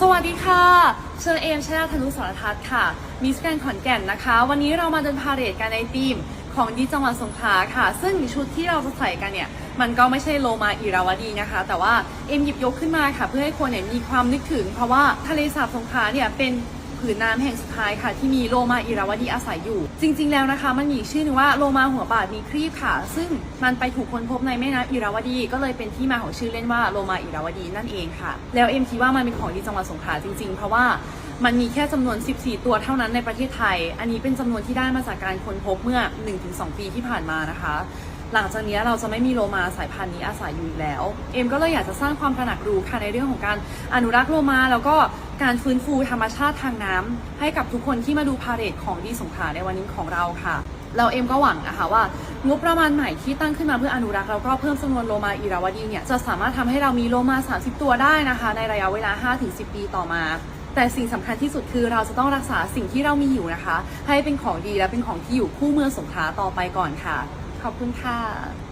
สวัสดีค่ะ เชิญเอมชนาธนุสรทัศน์ค่ะมิสแกรนขอนแก่นนะคะ วันนี้เรามาเดินพาเหรดกันในทีมของดีจังหวัดสงขลาค่ะ ซึ่งชุดที่เราจะใส่กันเนี่ยมันก็ไม่ใช่โลมาอิราวดีนะคะ แต่ว่าเอ็มหยิบยกขึ้นมาค่ะ เพื่อให้คนเนี่ยมีความนึกถึง เพราะว่าทะเลสาบสงขลาเนี่ยเป็น ผืนน้ำแห่งสุดท้ายค่ะ ที่มีโลมาอิราวดีอาศัยอยู่ จริง ๆ แล้วนะคะ มันมีชื่อนึงว่าโลมาหัวบาดมีครีบค่ะ ซึ่งมันไปถูกค้นพบในแม่น้ำอิราวดี ก็เลยเป็นที่มาของชื่อเล่นว่าโลมาอิราวดีนั่นเองค่ะ แล้วเอ็มคิดว่ามันเป็นของดีจังหวัดสงขลาจริง ๆ เพราะว่ามันมีแค่จำนวน 14 ตัวเท่านั้นในประเทศไทย อันนี้เป็นจำนวนที่ได้มาจากการค้นพบเมื่อ 1-2 ปีที่ผ่านมานะคะ หลังจากนี้เราจะไม่มีโลมาสายพันธุ์นี้อาศัยอยู่แล้ว เอ็มก็เลยอยากจะสร้างความตระหนักรู้ค่ะในเรื่องของการอนุรักษ์โลมาแล้วก็ การฟื้นฟูธรรมชาติทางน้ำให้กับทุกคนที่มาดูพาเรดของดีสงขลาในวันนี้ของเราค่ะ เราเอ็มก็หวังนะคะว่างบประมาณใหม่ที่ตั้งขึ้นมาเพื่ออนุรักษ์แล้วก็เพิ่มจำนวนโลมาอิราวดีเนี่ยจะสามารถทำให้เรามีโลมา 30 ตัวได้นะคะ ในระยะเวลา 5-10 ปีต่อมาแต่สิ่งสำคัญที่สุดคือเราจะต้องรักษาสิ่งที่เรามีอยู่นะคะ ให้เป็นของดีและเป็นของที่อยู่คู่เมืองสงขลาต่อไปก่อนค่ะ ขอบคุณค่ะ